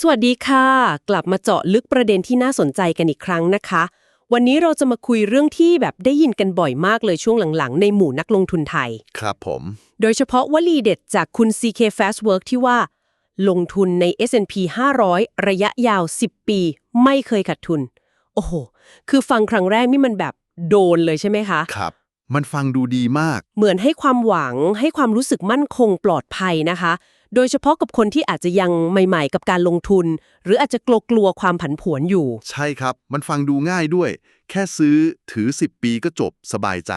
สวัสดีค่ะ กลับมาเจาะลึกประเด็นที่น่าสนใจกันอีกครั้งนะคะ วันนี้เราจะมาคุยเรื่องที่แบบได้ยินกันบ่อยมากเลยช่วงหลังๆ ในหมู่นักลงทุนไทย ครับผม โดยเฉพาะวลีเด็ดจากคุณ CK Fastwork ที่ว่า ลงทุนใน S&P 500 ระยะยาว 10 ปี ไม่เคยขาดทุน โอ้โห คือฟังครั้งแรกนี่มันแบบโดนเลยใช่ไหมคะ ครับ มันฟังดูดีมาก เหมือนให้ความหวังให้ความรู้สึกมั่นคงปลอดภัยนะคะ โดยเฉพาะกับคนที่อาจจะยังใหม่ๆ กับการลงทุน หรืออาจจะกลัวๆความผันผวนอยู่ ใช่ครับ มันฟังดูง่ายด้วย แค่ซื้อถือ 10 ปีก็จบสบายใจ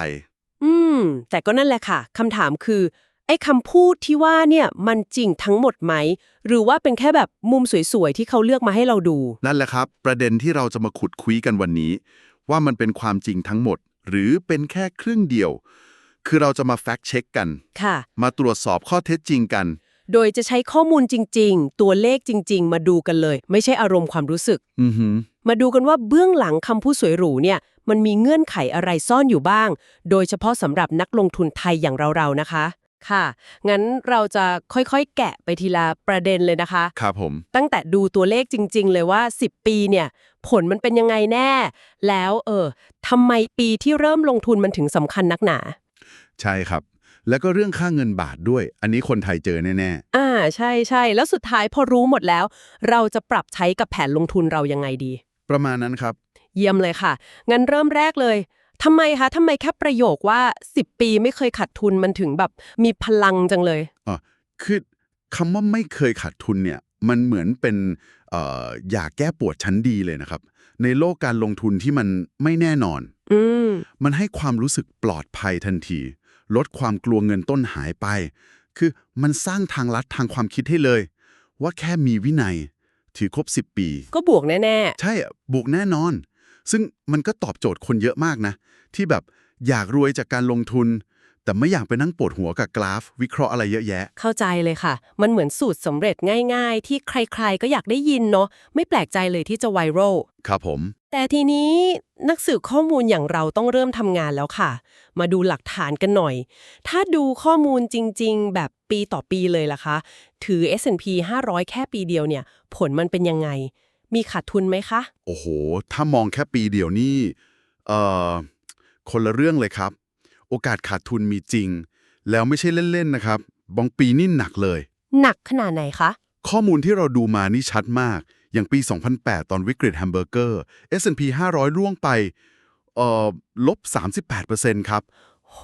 อืม แต่ก็นั่นแหละค่ะคำถามคือ ไอ้คำพูดที่ว่าเนี่ยมันจริงทั้งหมดไหม หรือว่าเป็นแค่แบบมุมสวยๆ ที่เขาเลือกมาให้เราดู นั่นแหละครับ ประเด็นที่เราจะมาขุดคุยกันวันนี้ ว่ามันเป็นความจริงทั้งหมด หรือเป็นแค่ครึ่งเดียว คือเราจะมาแฟกต์เช็คกัน ค่ะ มาตรวจสอบข้อเท็จจริงกัน โดยจะใช้ข้อมูลจริง ๆ ตัวเลขจริง ๆ มาดูกันเลย ไม่ใช่อารมณ์ความรู้สึกอือหือมาดูกันว่าเบื้องหลังคำพูดสวยหรูเนี่ย มันมีเงื่อนไขอะไรซ่อนอยู่บ้าง โดยเฉพาะสำหรับนักลงทุนไทยอย่างเราๆนะคะ ค่ะ งั้นเราจะค่อยๆ แกะไปทีละประเด็นเลยนะคะ ครับผม ตั้งแต่ดูตัวเลขจริง ๆ เลยว่า 10 ปีเนี่ย ผลมันเป็นยังไงแน่ แล้วเออทำไมปีที่เริ่มลงทุนมันถึงสำคัญนักหนา ใช่ครับ แล้วก็เรื่องค่าเงินบาทด้วย อันนี้คนไทยเจอแน่อ่าใช่ใช่แล้วสุดท้ายพอรู้หมดแล้ว เราจะปรับใช้กับแผนลงทุนเรายังไงดีๆประมาณนั้นครับ เยี่ยมเลยค่ะ งั้นเริ่มแรกเลยทำไมคะทำไมแค่ประโยคว่า 10 ปีไม่เคยขาดทุนมันถึงแบบมีพลังจังเลยอ๋อคือคำว่าไม่เคยขาดทุนเนี่ยมันเหมือนเป็นเอ่อยาแก้ปวดชั้นดีเลยนะครับ ในโลกการลงทุนที่มันไม่แน่นอนอืมมันให้ความรู้สึกปลอดภัยทันที ลดความกลัวเงินต้นหายไป คือมันสร้างทางลัดทางความคิดให้เลย ว่าแค่มีวินัย ถือครบ 10 ปี ก็บวกแน่ใช่อะบวกแน่นอน ซึ่งมันก็ตอบโจทย์คนเยอะมากนะ ที่แบบอยากรวยจากการลงทุน แต่ไม่อยากไปนั่งปวดหัวกับกราฟ วิเคราะห์อะไรเยอะแยะๆเข้าใจเลยค่ะ มันเหมือนสูตรสำเร็จง่ายๆ ที่ใครๆ ก็อยากได้ยินเนาะ ไม่แปลกใจเลยที่จะไวรัล ครับผม แต่ทีนี้นักสืบข้อมูลอย่างเราต้องเริ่มทำงานแล้วค่ะ มาดูหลักฐานกันหน่อย ถ้าดูข้อมูลจริง ๆ แบบปีต่อปีเลยล่ะคะ ถือ S&P 500 แค่ปีเดียวเนี่ย ผลมันเป็นยังไง มีขาดทุนไหมคะ โอ้โห ถ้ามองแค่ปีเดียวนี่ เอ่อ คนละเรื่องเลยครับ โอกาสขาดทุนมีจริง แล้วไม่ใช่เล่น ๆ นะครับ บางปีนี่หนักเลย หนักขนาดไหนคะ ข้อมูลที่เราดูมานี่ชัดมาก อย่างปี 2008 ตอนวิกฤตแฮมเบอร์เกอร์ S&P 500 ร่วงไปเอ่อลบ 38%ครับ โห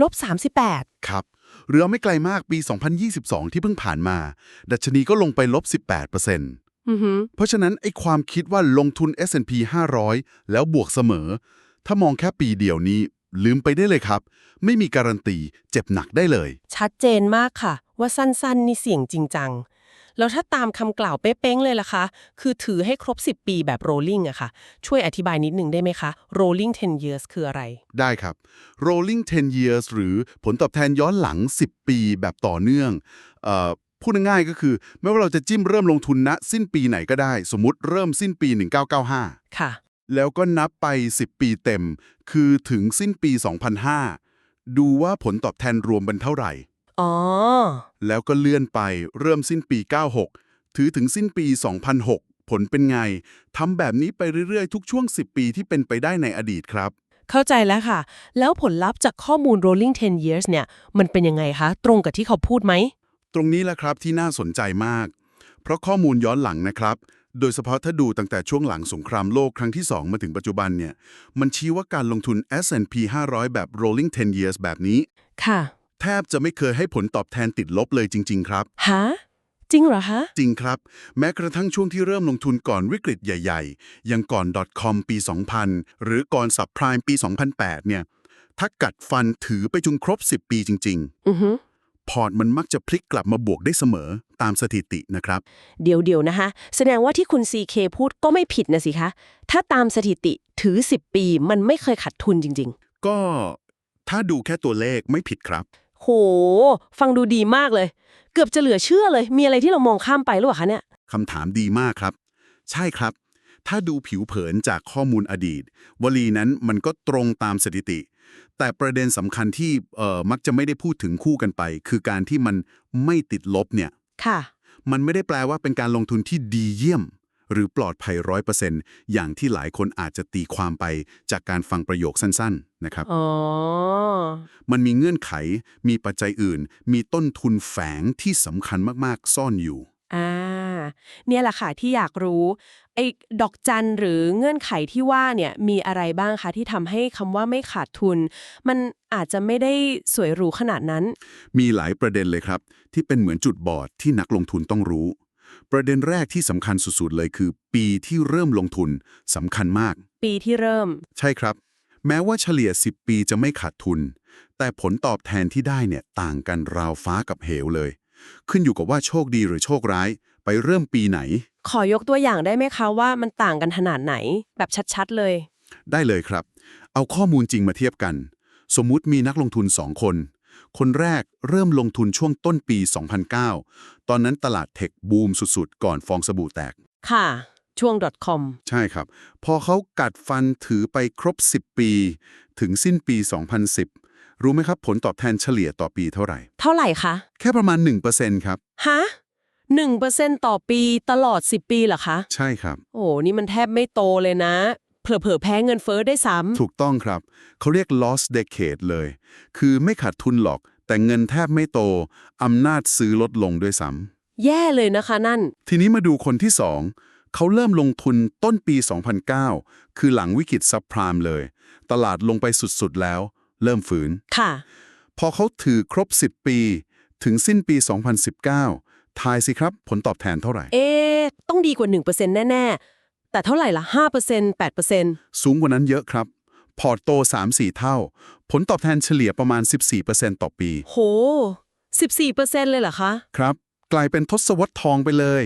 ลบ 38 ครับหรือเอาไม่ไกลมากปี 2022 ที่เพิ่งผ่านมา ดัชนีก็ลงไปลบ 18%อือหือเพราะฉะนั้นไอ้ความคิดว่าลงทุน S&P 500 แล้วบวกเสมอ ถ้ามองแค่ปีเดียวนี้ ลืมไปได้เลยครับ ไม่มีการันตีเจ็บหนักได้เลย ชัดเจนมากค่ะ ว่าสั้นๆ นี่เสี่ยงจริงจัง แล้วถ้าตามคำกล่าวเป๊ะๆเลยล่ะคะ คือถือให้ครบ 10 ปีแบบ rolling อะค่ะ ช่วยอธิบายนิดนึงได้ไหมคะ rolling 10 years คืออะไร ได้ครับ rolling 10 years หรือผลตอบแทนย้อนหลัง 10 ปีแบบต่อเนื่องเอ่อพูดง่ายๆก็คือ ไม่ว่าเราจะจิ้มเริ่มลงทุนณสิ้นปีไหนก็ได้ สมมุติเริ่มสิ้นปี 1995 ค่ะ แล้วก็นับไป 10 ปีเต็ม คือถึงสิ้นปี 2005 ดูว่าผลตอบแทนรวมเป็นเท่าไหร่ อ๋อ แล้วก็เลื่อนไปเริ่มสิ้นปี 96 ถือถึงสิ้นปี 2006 ผลเป็นไง ทำแบบนี้ไปเรื่อยๆ ทุกช่วง 10 ปีที่เป็นไปได้ในอดีตครับ เข้าใจแล้วค่ะ แล้วผลลัพธ์จากข้อมูล rolling 10 years เนี่ย มันเป็นยังไงคะ ตรงกับที่เขาพูดไหม ตรงนี้แหละครับที่น่าสนใจมาก เพราะข้อมูลย้อนหลังนะครับ โดยเฉพาะถ้าดูตั้งแต่ช่วงหลังสงครามโลกครั้งที่ 2 มาถึงปัจจุบันเนี่ย มันชี้ว่าการลงทุน S&P 500 แบบ rolling 10 years แบบนี้ ค่ะ แทบจะไม่เคยให้ผลตอบแทนติดลบเลยจริง ๆ ครับ ฮะ จริงเหรอคะจริงครับ แม้กระทั่งช่วงที่เริ่มลงทุนก่อนวิกฤตใหญ่ๆอย่างก่อน .com ปี 2000 หรือก่อน subprime ปี 2008 เนี่ย ถ้ากัดฟันถือไปจนครบ 10 ปีจริงอือฮึๆ พอร์ตมันมักจะพลิกกลับมาบวกได้เสมอตามสถิตินะครับ เดี๋ยวเดี๋ยวนะคะ แสดงว่าที่คุณ CK พูดก็ไม่ผิดนะสิคะ ถ้าตามสถิติถือ 10 ปีมันไม่เคยขาดทุนจริงก็ถ้าดูแค่ตัวเลขไม่ผิดครับๆโห ฟังดูดีมากเลย เกือบจะเหลือเชื่อเลย มีอะไรที่เรามองข้ามไปหรือเปล่าคะเนี่ยคำถามดีมากครับ ใช่ครับ ถ้าดูผิวเผินจากข้อมูลอดีต วลีนั้นมันก็ตรงตามสถิติ แต่ประเด็นสำคัญที่เอ่อมักจะไม่ได้พูดถึงคู่กันไป คือการที่มันไม่ติดลบเนี่ยค่ะ มันไม่ได้แปลว่าเป็นการลงทุนที่ดีเยี่ยม หรือปลอดภัยร้อยเปอร์เซ็นต์อย่างที่หลายคนอาจจะตีความไปจากการฟังประโยคสั้น ๆ นะครับอ๋อมันมีเงื่อนไข มีปัจจัยอื่น มีต้นทุนแฝงที่สำคัญมากๆ ซ่อนอยู่อ่า เนี่ยแหละค่ะที่อยากรู้ไอ้ดอกจันหรือเงื่อนไขที่ว่าเนี่ยมีอะไรบ้างคะที่ทำให้คำว่าไม่ขาดทุน มันอาจจะไม่ได้สวยหรูขนาดนั้น มีหลายประเด็นเลยครับ ที่เป็นเหมือนจุดบอดที่นักลงทุนต้องรู้ ประเด็นแรกที่สำคัญสุดๆเลยคือ ปีที่เริ่มลงทุนสำคัญมาก ปีที่เริ่ม ใช่ครับ แม้ว่าเฉลี่ย 10 ปีจะไม่ขาดทุน แต่ผลตอบแทนที่ได้เนี่ยต่างกันราวฟ้ากับเหวเลย ขึ้นอยู่กับว่าโชคดีหรือโชคร้าย ไปเริ่มปีไหน ขอยกตัวอย่างได้ไหมคะว่ามันต่างกันขนาดไหน แบบชัดๆเลย ได้เลยครับ เอาข้อมูลจริงมาเทียบกัน สมมุติมีนักลงทุน 2 คน คนแรกเริ่มลงทุนช่วงต้นปี 2009 ตอนนั้นตลาดเทคบูมสุดๆ ก่อนฟองสบู่แตก ค่ะ ช่วง .com ใช่ครับ พอเขากัดฟันถือไปครบ 10 ปี ถึงสิ้นปี 2010 รู้ไหมครับผลตอบแทนเฉลี่ยต่อปีเท่าไหร่ เท่าไหร่คะ แค่ประมาณ 1%ครับ ฮะ หนึ่งเปอร์เซ็นต่อปีตลอด 10 ปีเหรอคะ ใช่ครับ โอ้นี่มันแทบไม่โตเลยนะ เผลอๆแพ้เงินเฟ้อได้ซ้ำถูกต้องครับ เขาเรียก loss decade เลย คือไม่ขาดทุนหรอก แต่เงินแทบไม่โต อำนาจซื้อลดลงด้วยซ้แย่เลยนะคะนั่นำทีนี้มาดูคนที่สองเขาเริ่มลงทุนต้นปี 2009 คือหลังวิกฤตซับไพรามเลย ตลาดลงไปสุดๆแล้ว เริ่มฝืน ค่ะ พอเขาถือครบ 10 ปี ถึงสิ้นปี 2019 ทายสิครับ ผลตอบแทนเท่าไหร่ เอ๊ะต้องดีกว่า 1%แน่ ๆ แต่เท่าไหร่ละ5% 8%สูงกว่านั้นเยอะครับ พอร์ตโต 3-4 เท่า ผลตอบแทนเฉลี่ยประมาณ 14%ต่อปี โห 14%เลยเหรอคะ ครับ กลายเป็นทศวรรษทองไปเลย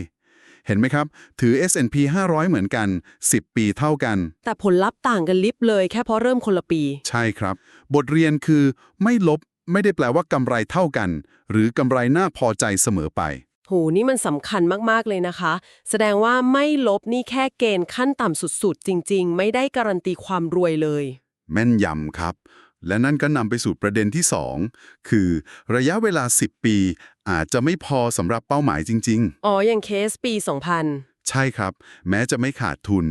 เห็นไหมครับ ถือ S&P 500 เหมือนกัน 10 ปีเท่ากัน แต่ผลลัพธ์ต่างกันลิบเลยแค่เพราะเริ่มคนละปี ใช่ครับ บทเรียนคือไม่ลบไม่ได้แปลว่ากำไรเท่ากัน หรือกำไรน่าพอใจเสมอไป โหนี่มันสำคัญมาก ๆ เลยนะคะ แสดงว่าไม่ลบนี่แค่เกณฑ์ขั้นต่ำสุด ๆ จริง ๆ ไม่ได้การันตีความรวยเลย แม่นยำครับ และนั่นก็นำไปสู่ประเด็นที่ 2 คือระยะเวลา 10 ปี อาจจะไม่พอสำหรับเป้าหมายจริงอ๋อ อย่างเคสปีๆใช่ครับ แม้จะไม่ขาดทุน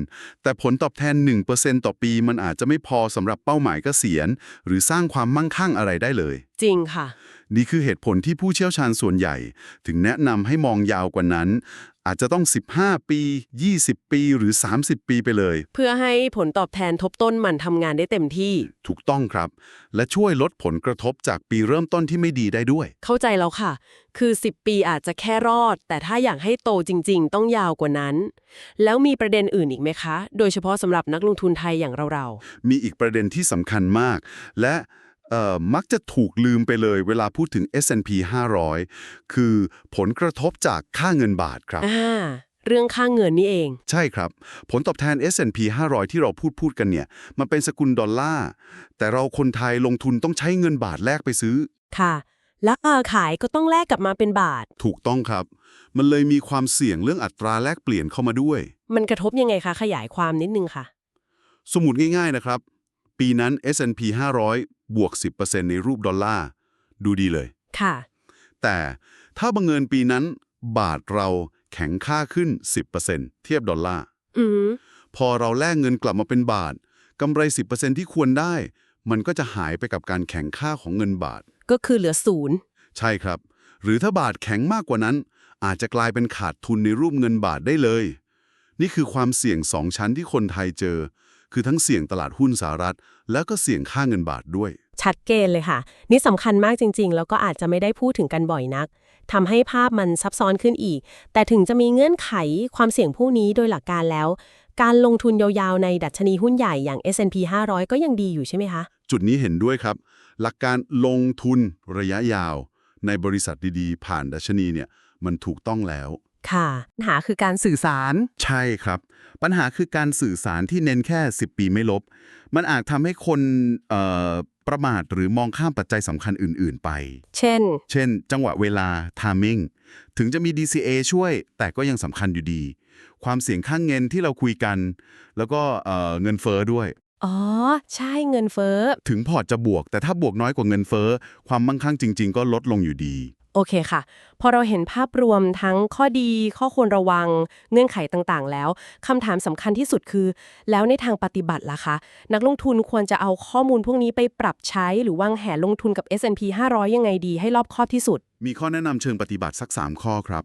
แต่ผลตอบแทน 1%ต่อปีมันอาจจะไม่พอสำหรับเป้าหมายเกษียณ หรือสร้างความมั่งคั่งอะไรได้เลย2000จริงค่ะนี่คือเหตุผลที่ผู้เชี่ยวชาญส่วนใหญ่ ถึงแนะนำให้มองยาวกว่านั้น อาจจะต้อง 15 ปี 20 ปีหรือ 30 ปีไปเลย เพื่อให้ผลตอบแทนทบต้นมันทำงานได้เต็มที่ ถูกต้องครับ และช่วยลดผลกระทบจากปีเริ่มต้นที่ไม่ดีได้ด้วย เข้าใจแล้วค่ะ คือ 10 ปีอาจจะแค่รอด แต่ถ้าอยากให้โตจริง ๆ ต้องยาวกว่านั้น แล้วมีประเด็นอื่นอีกไหมคะ โดยเฉพาะสำหรับนักลงทุนไทยอย่างเรามีอีกประเด็นที่สำคัญมาก และเอ่อ มักจะถูกลืมไปเลยเวลาพูดถึง S&P 500 คือผลกระทบจากค่าเงินบาทครับๆอ่าเรื่องค่าเงินนี่เอง ใช่ครับ ผลตอบแทน S&P 500 ที่เราพูดพูดกันเนี่ย มันเป็นสกุลดอลลาร์ แต่เราคนไทยลงทุนต้องใช้เงินบาทแลกไปซื้อ ค่ะ แล้วเออขายก็ต้องแลกกลับมาเป็นบาท ถูกต้องครับ มันเลยมีความเสี่ยงเรื่องอัตราแลกเปลี่ยนเข้ามาด้วย มันกระทบยังไงคะ ขยายความนิดนึงค่ะ สมมุติง่าย ๆนะครับ ปีนั้น S&P 500 บวก 10%ในรูปดอลลาร์ ดูดีเลย ค่ะ แต่ถ้าบังเอิญปีนั้น บาทเราแข็งค่าขึ้น 10%เทียบดอลลาร์ อืมพอเราแลกเงินกลับมาเป็นบาทกำไร 10%ที่ควรได้ มันก็จะหายไปกับการแข็งค่าของเงินบาท ก็คือเหลือศูนย์ ใช่ครับ หรือถ้าบาทแข็งมากกว่านั้น อาจจะกลายเป็นขาดทุนในรูปเงินบาทได้เลย นี่คือความเสี่ยงสองชั้นที่คนไทยเจอ คือทั้งเสี่ยงตลาดหุ้นสหรัฐ แล้วก็เสี่ยงค่าเงินบาทด้วย ชัดเจนเลยค่ะ นี่สำคัญมากจริง ๆ แล้วก็อาจจะไม่ได้พูดถึงกันบ่อยนักทำให้ภาพมันซับซ้อนขึ้นอีก แต่ถึงจะมีเงื่อนไขความเสี่ยงพวกนี้โดยหลักการแล้ว การลงทุนยาวๆในดัชนีหุ้นใหญ่อย่าง S&P 500 ก็ยังดีอยู่ใช่ไหมคะ จุดนี้เห็นด้วยครับ หลักการลงทุนระยะยาว ในบริษัทดีๆ ผ่านดัชนีเนี่ยมันถูกต้องแล้ว ค่ะปัญหาคือการสื่อสาร ใช่ครับ ปัญหาคือการสื่อสารที่เน้นแค่ 10 ปีไม่ลบ มันอาจทำให้คนเอ่อประมาทหรือมองข้ามปัจจัยสำคัญอื่น ๆ ไป เช่น เช่น จังหวะเวลา timing ถึงจะมี DCA ช่วย แต่ก็ยังสำคัญอยู่ดี ความเสี่ยงข้างเงินที่เราคุยกัน แล้วก็เอ่อเงินเฟ้อด้วย อ๋อ ใช่เงินเฟ้อ ถึงพอร์ตจะบวก แต่ถ้าบวกน้อยกว่าเงินเฟ้อ ความมั่งคั่งจริง ๆ ก็ลดลงอยู่ดี โอเคค่ะ พอเราเห็นภาพรวมทั้งข้อดี ข้อควรระวัง เงื่อนไขต่างๆ แล้วคำถามสำคัญที่สุดคือ แล้วในทางปฏิบัติล่ะคะ นักลงทุนควรจะเอาข้อมูลพวกนี้ไปปรับใช้ หรือวางแผนลงทุนกับ S&P 500 ยังไงดีให้รอบคอบที่สุด มีข้อแนะนำเชิงปฏิบัติสัก 3 ข้อครับ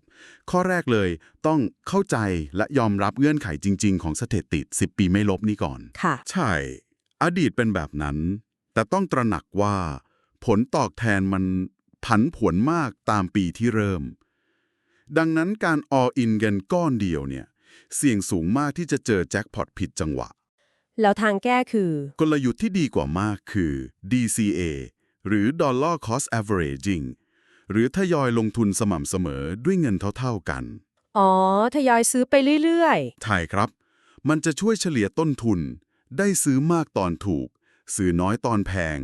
ข้อแรกเลยต้องเข้าใจและยอมรับเงื่อนไขจริง ๆ ของสถิติ 10 ปีไม่ลบนี้ก่อน ค่ะ ใช่ อดีตเป็นแบบนั้น แต่ต้องตระหนักว่า ผลตอบแทนมัน ผันผวนมากตามปีที่เริ่ม ดังนั้นการ all in กันก้อนเดียวเนี่ย เสี่ยงสูงมากที่จะเจอแจ็คพอตผิดจังหวะ แล้วทางแก้คือ กลยุทธ์ที่ดีกว่ามากคือ DCA หรือ Dollar Cost Averaging หรือทยอยลงทุนสม่ำเสมอด้วยเงินเท่าๆกัน อ๋อ ทยอยซื้อไปเรื่อยใช่ครับ มันจะช่วยเฉลี่ยต้นทุน ได้ซื้อมากตอนถูก ซื้อน้อยตอนแพง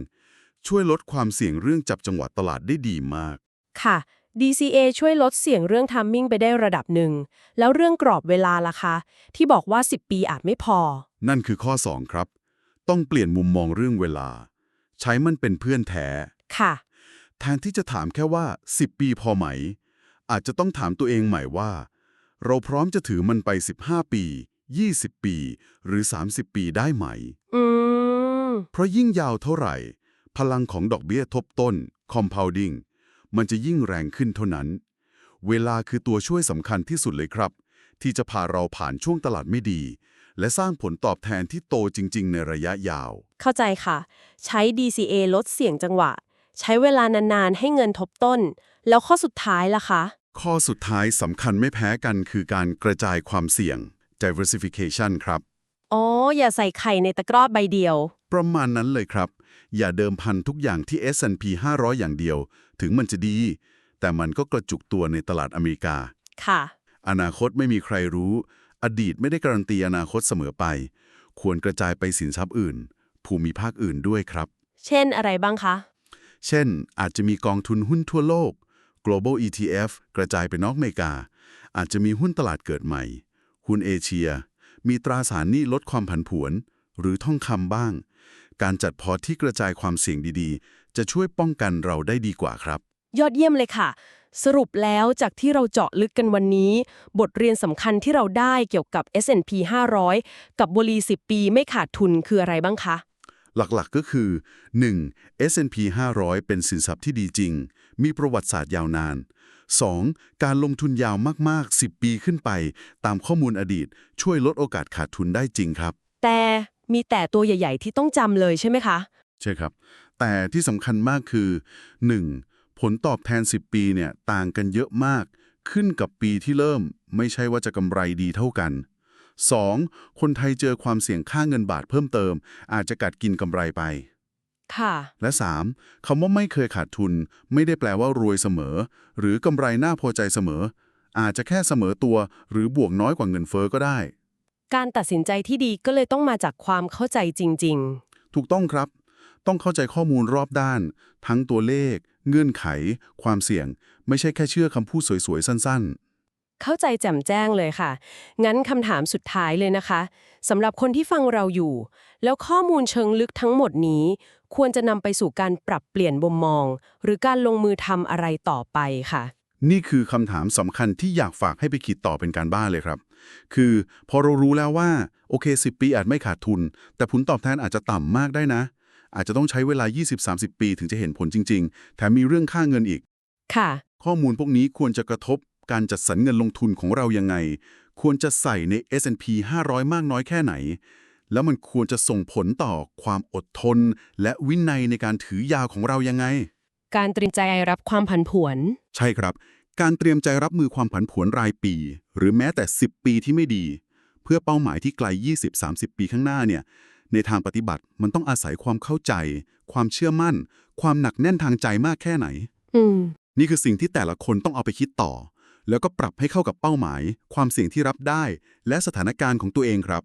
ช่วยลดความเสี่ยงเรื่องจับจังหวะตลาดได้ดีมากๆค่ะ DCA ช่วยลดเสี่ยงเรื่องทัมมิ่งไปได้ระดับหนึ่ง แล้วเรื่องกรอบเวลาล่ะคะ ที่บอกว่า 10 ปีอาจไม่พอ นั่นคือข้อ 2 ครับ ต้องเปลี่ยนมุมมองเรื่องเวลา ใช้มันเป็นเพื่อนแท้ ค่ะ แทนที่จะถามแค่ว่า 10 ปีพอไหม อาจจะต้องถามตัวเองใหม่ว่า เราพร้อมจะถือมันไป 15 ปี 20 ปี หรือ 30 ปีได้ไหม อืม เพราะยิ่งยาวเท่าไหร่ พลังของดอกเบี้ยทบต้น compounding มันจะยิ่งแรงขึ้นเท่านั้น เวลาคือตัวช่วยสำคัญที่สุดเลยครับ ที่จะพาเราผ่านช่วงตลาดไม่ดี และสร้างผลตอบแทนที่โตจริง ๆ ในระยะยาว เข้าใจค่ะ ใช้ DCA ลดเสี่ยงจังหวะ ใช้เวลานานๆ ให้เงินทบต้น แล้วข้อสุดท้ายล่ะคะ ข้อสุดท้ายสำคัญไม่แพ้กันคือการกระจายความเสี่ยง diversification ครับ อ๋อ อย่าใส่ไข่ในตะกร้อใบเดียว ประมาณนั้นเลยครับ อย่าเดิมพันทุกอย่างที่ S&P 500 อย่างเดียว ถึงมันจะดี แต่มันก็กระจุกตัวในตลาดอเมริกา ค่ะ อนาคตไม่มีใครรู้ อดีตไม่ได้การันตีอนาคตเสมอไป ควรกระจายไปสินทรัพย์อื่น ภูมิภาคอื่นด้วยครับ เช่นอะไรบ้างคะ เช่น อาจจะมีกองทุนหุ้นทั่วโลก global ETF กระจายไปนอกอเมริกา อาจจะมีหุ้นตลาดเกิดใหม่ หุ้นเอเชีย มีตราสารหนี้ลดความผันผวน หรือท่องคำบ้าง การจัดพอร์ตที่กระจายความเสี่ยงดีๆ จะช่วยป้องกันเราได้ดีกว่าครับ ยอดเยี่ยมเลยค่ะ สรุปแล้วจากที่เราเจาะลึกกันวันนี้ บทเรียนสำคัญที่เราได้เกี่ยวกับ S&P 500 กับบรี 10 ปีไม่ขาดทุนคืออะไรบ้างคะหลักๆ ก็คือ 1. S&P 500 เป็นสินทรัพย์ที่ดีจริง มีประวัติศาสตร์ยาวนาน 2. การลงทุนยาวมากๆ 10 ปีขึ้นไป ตามข้อมูลอดีต ช่วยลดโอกาสขาดทุนได้จริงครับ แต่มีแต่ตัวใหญ่ ๆ ที่ต้องจำเลยใช่ไหมคะ ใช่ครับ แต่ที่สำคัญมากคือ 1. ผลตอบแทน 10 ปีเนี่ยต่างกันเยอะมาก ขึ้นกับปีที่เริ่ม ไม่ใช่ว่าจะกำไรดีเท่ากัน 2. คนไทยเจอความเสี่ยงค่าเงินบาทเพิ่มเติม อาจจะกัดกินกำไรไป ค่ะ และ 3. คำว่าไม่เคยขาดทุน ไม่ได้แปลว่ารวยเสมอ หรือกำไรน่าพอใจเสมอ อาจจะแค่เสมอตัวหรือบวกน้อยกว่าเงินเฟอ้อก็ได้ การตัดสินใจที่ดีก็เลยต้องมาจากความเข้าใจจริงถูกต้องครับ ต้องเข้าใจข้อมูลรอบด้าน ทั้งตัวเลข เงื่อนไข ความเสี่ยง ไม่ใช่แค่เชื่อคำพูดสวยๆ สั้นๆเข้าใจแจ่มแจ้งเลยค่ะ งั้นคำถามสุดท้ายเลยนะคะสำหรับคนที่ฟังเราอยู่ แล้วข้อมูลเชิงลึกทั้งหมดนี้ ควรจะนำไปสู่การปรับเปลี่ยนมุมมอง หรือการลงมือทำอะไรต่อไปค่ะๆนี่คือคำถามสำคัญที่อยากฝากให้ไปคิดต่อเป็นการบ้านเลยครับ คือพอเรารู้แล้วว่า โอเค 10 ปีอาจไม่ขาดทุน แต่ผลตอบแทนอาจจะต่ำมากได้นะ อาจจะต้องใช้เวลา 20-30 ปีถึงจะเห็นผลจริง ๆ แถมมีเรื่องค่าเงินอีก ค่ะ ข้อมูลพวกนี้ควรจะกระทบการจัดสรรเงินลงทุนของเรายังไง ควรจะใส่ใน S&P 500 มากน้อยแค่ไหน แล้วมันควรจะส่งผลต่อความอดทน และวินัยในการถือยาวของเรายังไง การเตรียมใจรับความผันผวน ใช่ครับ การเตรียมใจรับมือความผันผวนรายปี หรือแม้แต่ 10 ปีที่ไม่ดี เพื่อเป้าหมายที่ไกล 20-30 ปีข้างหน้าเนี่ย ในทางปฏิบัติมันต้องอาศัยความเข้าใจ ความเชื่อมั่น ความหนักแน่นทางใจมากแค่ไหน อืม นี่คือสิ่งที่แต่ละคนต้องเอาไปคิดต่อ แล้วก็ปรับให้เข้ากับเป้าหมาย ความเสี่ยงที่รับได้ และสถานการณ์ของตัวเองครับ